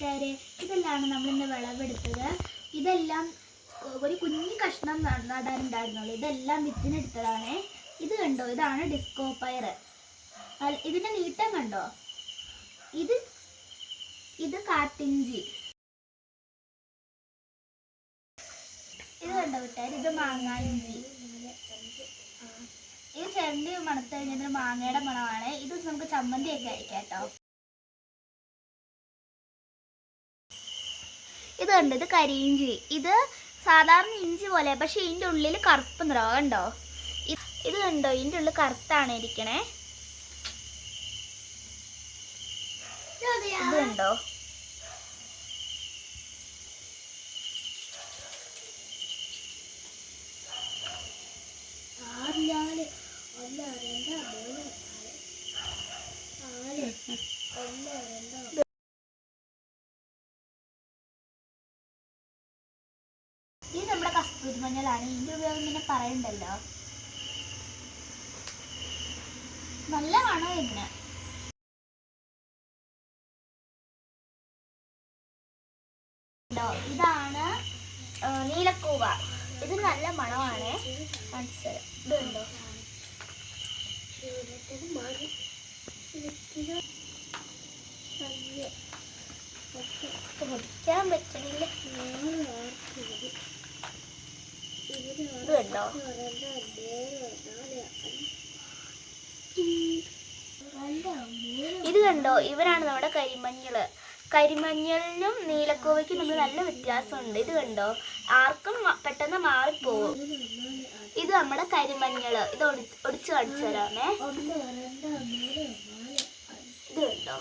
കൂട്ടുകാരെ ഇതെല്ലാം നമ്മളിന്ന് വിളവെടുത്തത്. ഇതെല്ലാം ഒരു കുഞ്ഞു കഷ്ണം നടാനുണ്ടായിരുന്നുള്ളൂ. ഇതെല്ലാം വിത്തിനെടുത്തതാണ്. ഇത് കണ്ടോ? ഇതാണ് ഡിസ്കോ പയർ. ഇതിന്റെ നീട്ടം കണ്ടോ? ഇത് ഇത് കാട്ടിഞ്ചി ഇത് കണ്ടോ കൂട്ടുകാർ ഇത് മാങ്ങാഞ്ചി ഇത് ചെണ്ടി മണത്ത് കഴിഞ്ഞാൽ മാങ്ങയുടെ മണമാണ്. ഇത് നമുക്ക് ചമ്മന്തിയൊക്കെ ആയിരിക്കാം കേട്ടോ. ഇത് കണ്ടോ? ഇത് കരിയിഞ്ചി. ഇത് സാധാരണ ഇഞ്ചി പോലെ പക്ഷേ ഇതിന്റെ ഉള്ളിൽ കറുപ്പ് നിറവ് കണ്ടോ? ഇത് കണ്ടോ? ഇതിന്റെ ഉള്ളിൽ കറുത്താണ് ഇരിക്കണേ. ഇത് കണ്ടോ ഇത് നമ്മുടെ ഇതിന്റെ ഉപയോഗം ഇങ്ങനെ പറയണ്ടല്ലോ. നല്ല മണം ഇതിന്? ഇതാണ് നീലക്കൂവ. ഇത് നല്ല മണമാണ്. മനസ്സിലായി ഇതുണ്ടോ പൊടിക്കാൻ പറ്റണില്ല. ഇത് കണ്ടോ ഇത് കണ്ടോ? ഇവരാണ് നമ്മുടെ കരിമഞ്ഞൾ. കരിമഞ്ഞളിനും നീലക്കോവയ്ക്കും നമ്മൾ നല്ല വ്യത്യാസമുണ്ട്. ഇത് കണ്ടോ? ആർക്കും പെട്ടെന്ന് മാറിപ്പോവും. ഇത് നമ്മുടെ കരിമഞ്ഞൾ. ഇത് ഒടി ഒടിച്ച് കാണിച്ചു തരാമേ ഇത് കണ്ടോ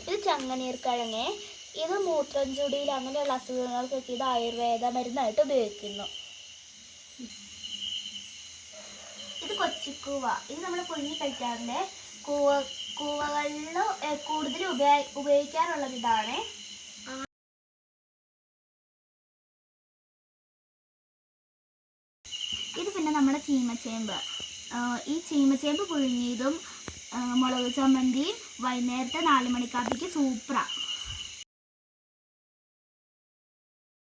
ഇത് ചങ്ങനീർക്കിഴങ്ങ്. ഇത് മൂത്രം ചുടിയിൽ അങ്ങനെയുള്ള അസുഖങ്ങൾക്കൊക്കെ ഇത് ആയുർവേദ മരുന്നായിട്ട് ഉപയോഗിക്കുന്നു. ഇത് കൊച്ചിക്കൂവ ഇത് നമ്മൾ പുഴുങ്ങി കഴിക്കാറുണ്ട്. കൂവ കൂവകളിൽ കൂടുതൽ ഉപയോഗ ഉപയോഗിക്കാറുള്ളത് ഇതാണ്. ഇത് പിന്നെ നമ്മുടെ ചീമച്ചേമ്പ്. ഈ ചീമച്ചേമ്പ് പുഴുങ്ങിയതും മുളക് ചമ്മന്തിയും വൈകുന്നേരത്തെ നാല് മണിക്കാപ്പിക്ക് സൂപ്പറാണ്